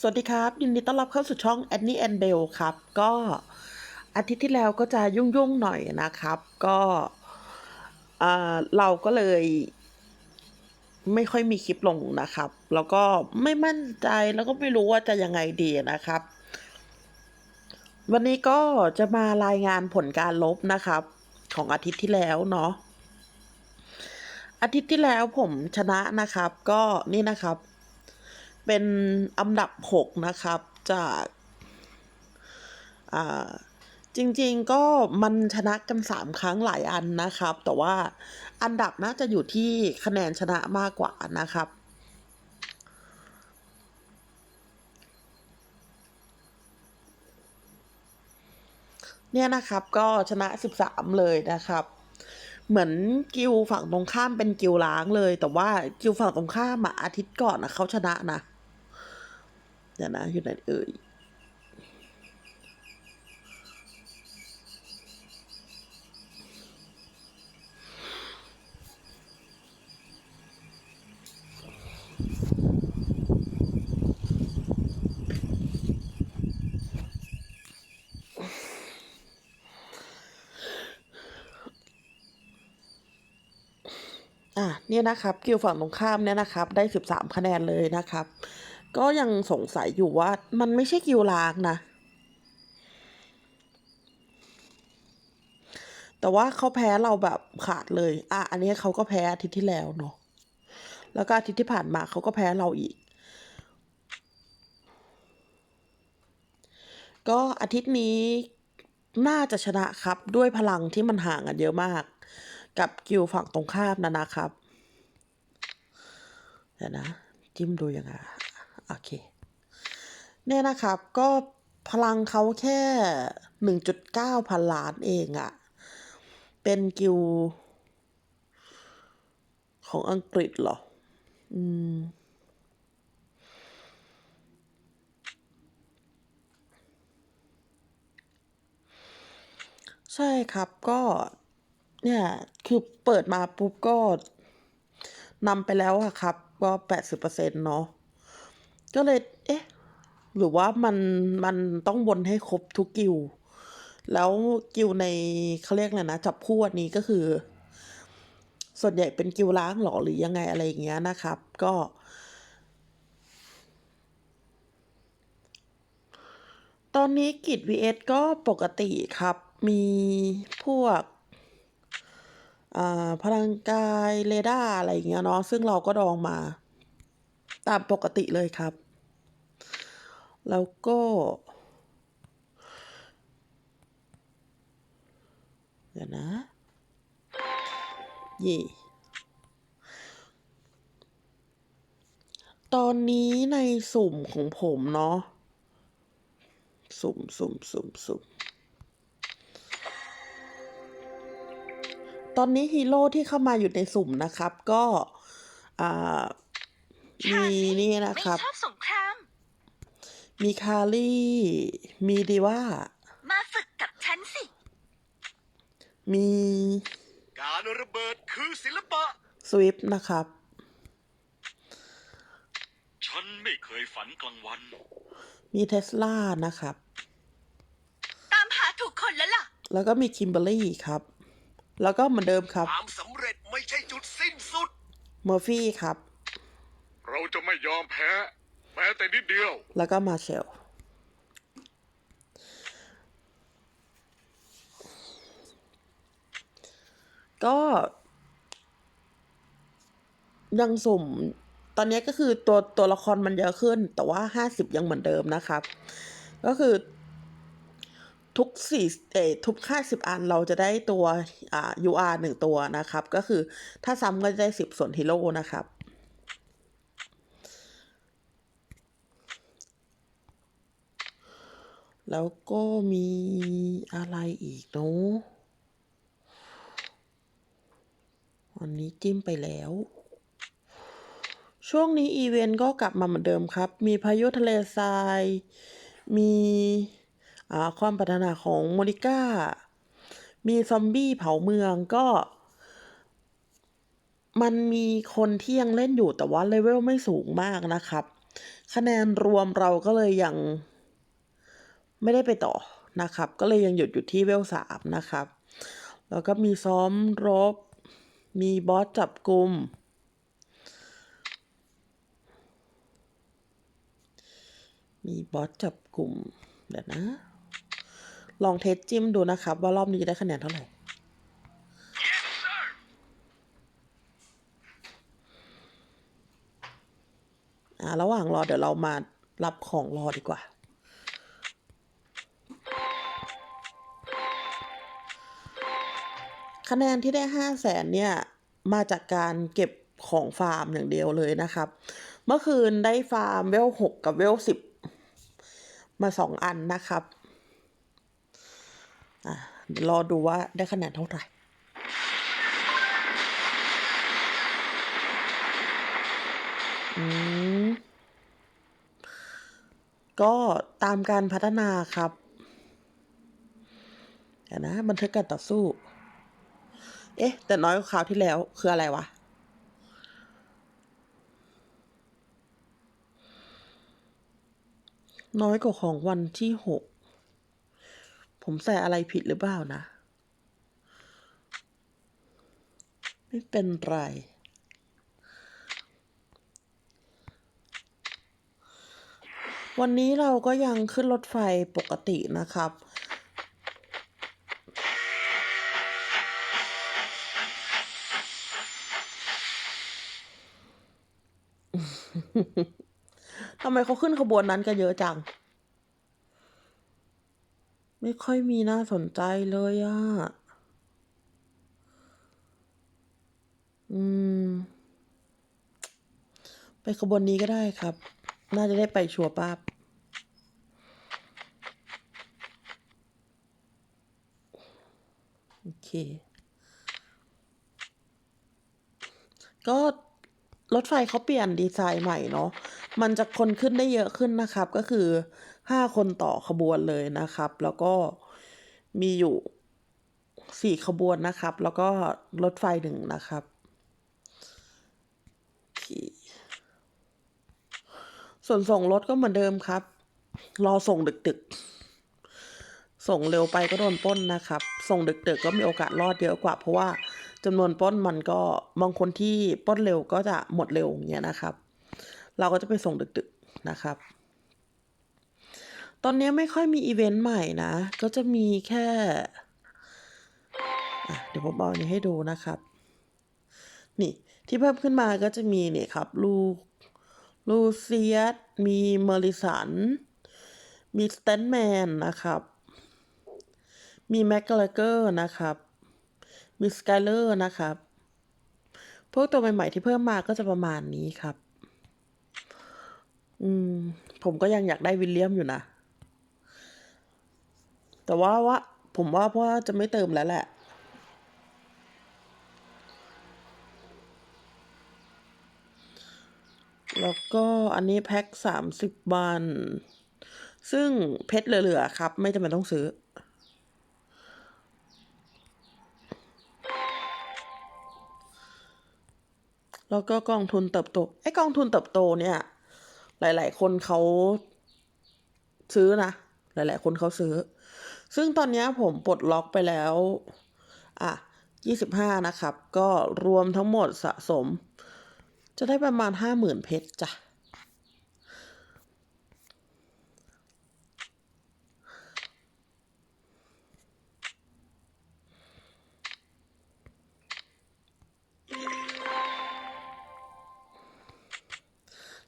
สวัสดีครับ ยินดีต้อนรับเข้าสู่ช่อง a n n i e and Bell ครับ ก็อาทิตย์ที่แล้วก็จะยุ่งๆหน่อยนะครับ ก็อ่าเราก็เลย ไม่ค่อยมีคลิปลงนะครับ แล้วก็ไม่มั่นใจแล้วก็ไม่รู้ว่าจะยังไงดีนะครับ วันนี้ก็จะมารายงานผลการลบนะครับ ของอาทิตย์ที่แล้วเนาะอาทิตย์ที่แล้วผมชนะนะครับ ก็นี่นะครับ เป็นอันดับหกนะครับ จากอ่าจริงๆก็มันชนะกันสามครั้งหลายอันนะครับ แต่ว่าอันดับน่าจะอยู่ที่คะแนนชนะมากกว่านะครับเนี่ยนะครับก็ชนะ 13 เลยนะครับ เหมือนกิวฝั่งตรงข้ามเป็นกิวล้างเลย แต่ว่ากิวฝั่งตรงข้ามอะอาทิตย์ก่อนนะเขาชนะนะ เดี๋ยวนะอยู่ไหนเอ่ยอะเนี่ยนะครับกิวฝั่งตรงข้ามเนี่ยนะครับ ได้สิบสามคะแนนเลยนะครับ ก็ยังสงสัยอยู่ว่ามันไม่ใช่กิวลางนะ แต่ว่าเขาแพ้เราแบบขาดเลย อะ อันนี้เขาก็แพ้อาทิตย์ที่แล้วเนาะ แล้วก็อาทิตย์ที่ผ่านมาเขาก็แพ้เราอีก ก็อาทิตย์นี้น่าจะชนะครับด้วยพลังที่มันห่างกันเยอะมาก กับกิวฝั่งตรงข้ามนะนะครับเดี๋ยวนะ จิ้มดูยังไง โอเค เนี่ยนะครับ ก็พลังเขาแค่หนึ่งจุดเก้าพันล้านเองอะเป็นกิวของอังกฤษเหรอ อืม ใช่ครับก็ เนี่ย คือเปิดมาปุ๊บก็นำไปแล้วอะครับ ก็แปดสิบเปอร์เซ็นต์เนาะ ก็เลย เอ๊ะ หรือว่ามันมันต้องบนให้ครบทุกกิว แล้วกิวในเขาเรียกอะไรนะ จับคู่อันนี้ก็คือ ส่วนใหญ่เป็นกิวล้างหรอหรือยังไงอะไรอย่างเงี้ยนะครับ ก็ ตอนนี้กิจ vs ก็ปกติครับ มีพวกพลังกายเรดาร์อะไรอย่างเงี้ยเนาะซึ่งเราก็ดองมา ตามปกติเลยครับ แล้วก็ เดี๋ยวนะเย่ตอนนี้ในสุ่มของผมเนาะ สุ่มสุ่มสุ่มสุ่มตอนนี้ฮีโร่ที่เข้ามาอยู่ในสุ่มนะครับ ก็ อ่า มีนี่นะครับ ไม่ชอบสง มมีคารี่ มีดีว่า มาฝึกกับฉันสิ มีการระเบิดคือศิลปะ สวิฟนะครับ ฉันไม่เคยฝันกลางวัน มีเทสลานะครับ ตามหาถูกคนแล้วล่ะ แล้วก็มีคิมเบอร์รี่ครับ แล้วก็เหมือนเดิมครับ ความสำเร็จไม่ใช่จุดสิ้นสุด เมอร์ฟี่ครับ เราจะไม่ยอมแพ้ แม้แต่นิดเดียว แล้วก็มาเชล ก็ ยังสุ่ม ตอนนี้ก็คือตัวตัวละครมันเยอะขึ้น แต่ว่าห้าสิบยังเหมือนเดิมนะครับ ก็คือทุกสี่เออทุกห้าสิบอันเราจะได้ตัวอ่า UR หนึ่งตัวนะครับ ก็คือถ้าซ้ำก็จะได้สิบส่วนฮีโร่นะครับ แล้วก็มีอะไรอีกเนาะวันนี้จิ้มไปแล้ว ช่วงนี้อีเวนต์ก็กลับมาเหมือนเดิมครับ มีพายุทะเลทราย มีอ่าความปรารถนาของโมนิก้า มีซอมบี้เผาเมืองก็ มันมีคนที่ยังเล่นอยู่แต่ว่าเลเวลไม่สูงมากนะครับ คะแนนรวมเราก็เลยยัง ไม่ได้ไปต่อนะครับ ก็เลยยังหยุดอยู่ที่เวลสามนะครับ แล้วก็มีซ้อมรบ มีบอสจับกลุ่มมีบอสจับกลุ่มเดี๋ยวนะ ลองเทสจิ้มดูนะครับ ว่ารอบนี้จะได้คะแนนเท่าไหร่อ่าระหว่างรอเดี๋ยวเรามารับของรอดีกว่า คะแนนที่ได้ห้าแสนเนี่ยมาจากการเก็บของฟาร์มอย่างเดียวเลยนะครับ เมื่อคืนได้ฟาร์มเวลหกกับเวลสิบมาสองอันนะครับอรอดูว่าได้คะแนนเท่าไหร่ก็ตามการพัฒนาครับนะบันทึกการต่อสู้ เอ๊ะ แต่น้อยกว่าคราวที่แล้วคืออะไรวะ น้อยกว่าของวันที่หก ผมใส่อะไรผิดหรือเปล่านะ ไม่เป็นไรวันนี้เราก็ยังขึ้นรถไฟปกตินะครับ ทำไมเขาขึ้นขบวนนั้นกันเยอะจัง ไม่ค่อยมีน่าสนใจเลยอะอืม ไปขบวนนี้ก็ได้ครับ น่าจะได้ไปชัวร์ป้าบโอเค ก็ รถไฟเขาเปลี่ยนดีไซน์ใหม่เนาะ มันจะคนขึ้นได้เยอะขึ้นนะครับ ก็คือห้าคนต่อขบวนเลยนะครับ แล้วก็มีอยู่สี่ขบวนนะครับ แล้วก็รถไฟหนึ่งนะครับ ส่วนส่งรถก็เหมือนเดิมครับ รอส่งดึกๆ ส่งเร็วไปก็โดนป้นนะครับ ส่งดึกๆก็มีโอกาสรอดเยอะกว่าเพราะว่า จำนวนปล้นมันก็บางคนที่ปล้นเร็วก็จะหมดเร็วอย่างเงี้ยนะครับ เราก็จะไปส่งดึกๆนะครับ ตอนนี้ไม่ค่อยมีอีเวนต์ใหม่นะ ก็จะมีแค่เดี๋ยวผมเอาอันนี้ให้ดูนะครับ นี่ที่เพิ่มขึ้นมาก็จะมีเนี่ยครับ ลูลูเซียสมีเมอริสัน มีสแตนแมนนะครับ มีแม็กกาลเกอร์นะครับ มีสกายเลอร์นะครับ พวกตัวใหม่ๆที่เพิ่มมาก็จะประมาณนี้ครับ อืม ผมก็ยังอยากได้วิลเลียมอยู่นะ แต่ว่าว่าผมว่าเพราะจะไม่เติมแล้วแหละแล้วก็อันนี้แพ็คสามสิบวัน ซึ่งเพชรเหลือ ๆ ครับ ไม่จำเป็นต้องซื้อ แล้วก็กองทุนเติบโตไอ้กองทุนเติบโตเนี่ย หลาย ๆ คนเขาซื้อนะ หลาย ๆ คนเขาซื้อ ซึ่งตอนนี้ผมปลดล็อกไปแล้ว อะยี่สิบห้านะครับ ก็รวมทั้งหมดสะสม จะได้ประมาณห้าหมื่นเพชรจ้ะ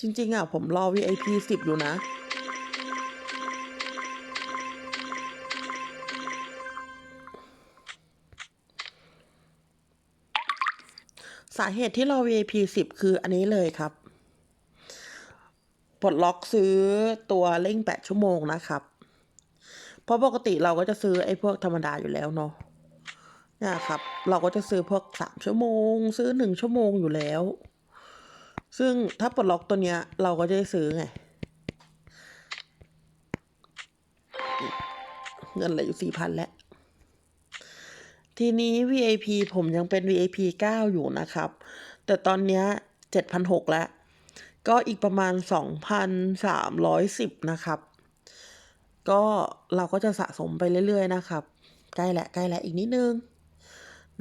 จริง ๆ อะ ผมรอ VIP สิบอยู่นะ สาเหตุที่รอ VIP สิบคืออันนี้เลยครับปลดล็อกซื้อตัวเร่งแปดชั่วโมงนะครับ เพราะปกติเราก็จะซื้อไอ้พวกธรรมดาอยู่แล้วเนาะเนี่ยครับ เราก็จะซื้อพวกสามชั่วโมง ซื้อหนึ่งชั่วโมงอยู่แล้ว ซึ่งถ้าปลดล็อกตัวเนี้ยเราก็จะได้ซื้อไง เงินเหลืออยู่สี่พันแล้ว ทีนี้ VIP ผมยังเป็น VIP 9 อยู่นะครับ แต่ตอนเนี้ย7,600 แล้ว ก็อีกประมาณ 2,310 นะครับ ก็เราก็จะสะสมไปเรื่อย ๆ นะครับ ใกล้แหละใกล้แหละอีกนิดนึง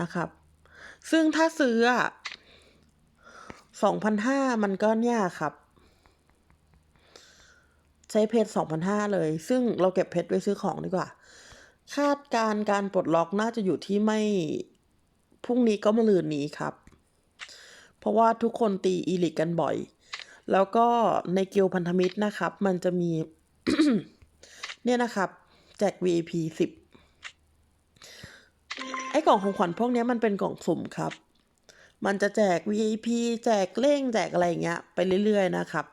นะครับ ซึ่งถ้าซื้อ สอะ2,500มันก็เนี่ยครับ ใช้เพชร2,500เลย ซึ่งเราเก็บเพชรไว้ซื้อของดีกว่า คาดการณ์การปลดล็อกน่าจะอยู่ที่ไม่พรุ่งนี้ก็มะรืนนี้ครับ เพราะว่าทุกคนตีอีลิกกันบ่อย แล้วก็ในกิลพันธมิตรนะครับ มันจะมี เนี่ยนะครับ แจก VIP 10 ไอ้กล่องของขวัญพวกนี้มันเป็นกล่องสุ่มครับ มันจะแจก VIP แจกเล่งแจกอะไรเงี้ยไปเรื่อยๆนะครับ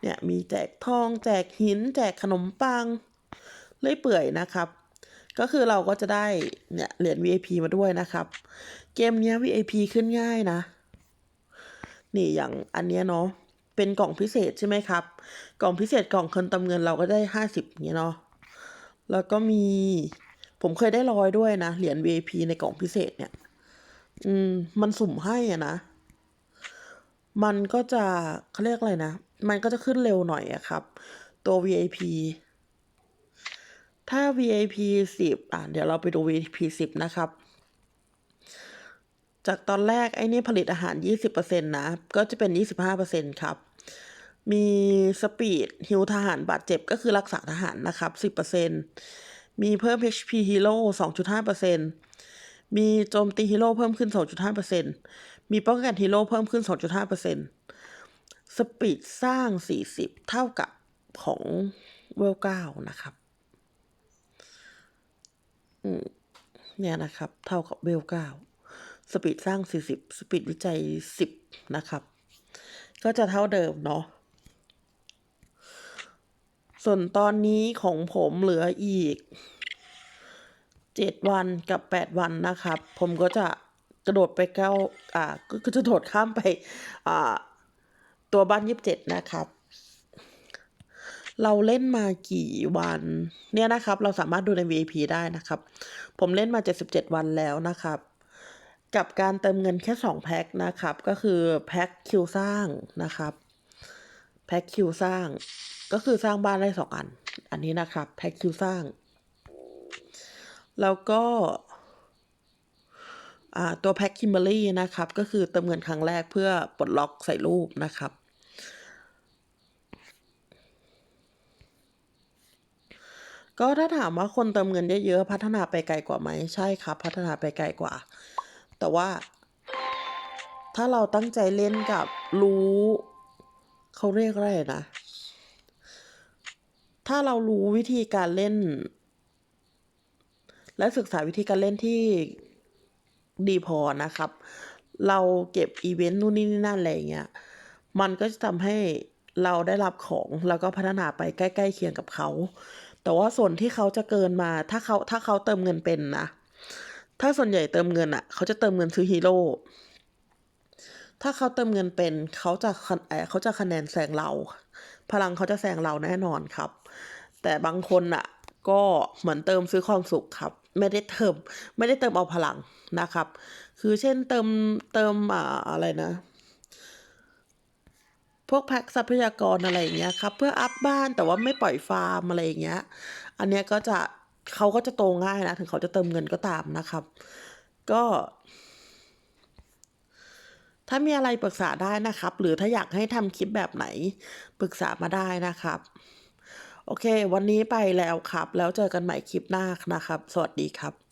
เนี่ยมีแจกทอง แจกหิน แจกขนมปังเลื่อยเปื่อยนะครับ ก็คือเราก็จะได้เนี่ยเหรียญ VIP มาด้วยนะครับ เกมเนี้ย VIP ขึ้นง่ายนะ นี่อย่างอันเนี้ยเนาะเป็นกล่องพิเศษใช่ไหมครับ กล่องพิเศษกล่องคนตำเงินเราก็ได้ห้าสิบเงี้ยเนาะแล้วก็มีผมเคยได้ร้อยด้วยนะเหรียญ VIP ในกล่องพิเศษเนี่ย อืม มันสุ่มให้อะนะ มันก็จะเขาเรียกอะไรนะ มันก็จะขึ้นเร็วหน่อยอะครับ ตัว VIP ถ้า VIP สิบอะ เดี๋ยวเราไปดู VIP สิบนะครับ จากตอนแรกไอ้นี่ผลิตอาหาร 20%นะ ก็จะเป็น 25%ครับ มีสปีดฮิวทหารบาดเจ็บก็คือรักษาทหารนะครับ 10%มีเพิ่ม HP Hero 2.5% มีโจมตีฮีโร่เพิ่มขึ้น 2.5%มีป้องกันฮีโร่เพิ่มขึ้น 2.5%สปีดสร้าง 40 เท่ากับของเวล9นะครับเนี่ยนะครับ เท่ากับเวล9สปีดสร้าง 40 สปีดวิจัย 10 นะครับ ก็จะเท่าเดิมเนาะส่วนตอนนี้ของผมเหลืออีก 7 วันกับ 8 วันนะครับ ผมก็จะกระโดดไปเก้าอ่าก็จะโดดข้ามไปอ่าตัวบ้าน 27 นะครับ เราเล่นมากี่วัน เนี่ยนะครับ เราสามารถดูใน VIP ได้นะครับ ผมเล่นมา 77 วันแล้วนะครับ กับการเติมเงินแค่ 2 แพ็คนะครับ ก็คือแพ็คคิวสร้างนะครับแพ็คคิวสร้าง ก็คือสร้างบ้านได้สองอัน อันนี้นะครับแพ็คคิวสร้าง แล้วก็ตัวแพ็คคิมเบอรี่นะครับ ก็คือเติมเงินครั้งแรกเพื่อปลดล็อกใส่รูปนะครับ ก็ถ้าถามว่าคนเติมเงินเยอะๆพัฒนาไปไกลกว่าไหมใช่ครับ พัฒนาไปไกลกว่า แต่ว่า ถ้าเราตั้งใจเล่นกับรู้เขาเรียกอะไรนะ ถ้าเรารู้วิธีการเล่น และศึกษาวิธีการเล่นที่ดีพอนะครับ เราเก็บอีเวนต์นู่นนี่นี่นั่นอะไรเงี้ย มันก็จะทำให้เราได้รับของแล้วก็พัฒนาไปใกล้ๆเคียงกับเขา แต่ว่าส่วนที่เขาจะเกินมา ถ้าเขาถ้าเขาเติมเงินเป็นนะ ถ้าส่วนใหญ่เติมเงินอะ เขาจะเติมเงินซื้อฮีโร่ถ้าเขาเติมเงินเป็นเขาจะเขาจะคะแนนแซงเรา พลังเขาจะแซงเราแน่นอนครับ แต่บางคนอะ ก็เหมือนเติมซื้อความสุขครับ ไม่ได้เติมไม่ได้เติมเอาพลังนะครับ คือเช่นเติมเติมอ่าอะไรนะ พวกแพ็คทรัพยากรอะไรอย่างเงี้ยครับ เพื่ออัพบ้านแต่ว่าไม่ปล่อยฟาร์มอะไรอย่างเงี้ย อันเนี้ยก็จะเขาก็จะโตง่ายนะ ถึงเขาจะเติมเงินก็ตามนะครับ ก็ ถ้ามีอะไรปรึกษาได้นะครับ หรือถ้าอยากให้ทำคลิปแบบไหนปรึกษามาได้นะครับ โอเค วันนี้ไปแล้วครับ แล้วเจอกันใหม่คลิปหน้านะครับ สวัสดีครับ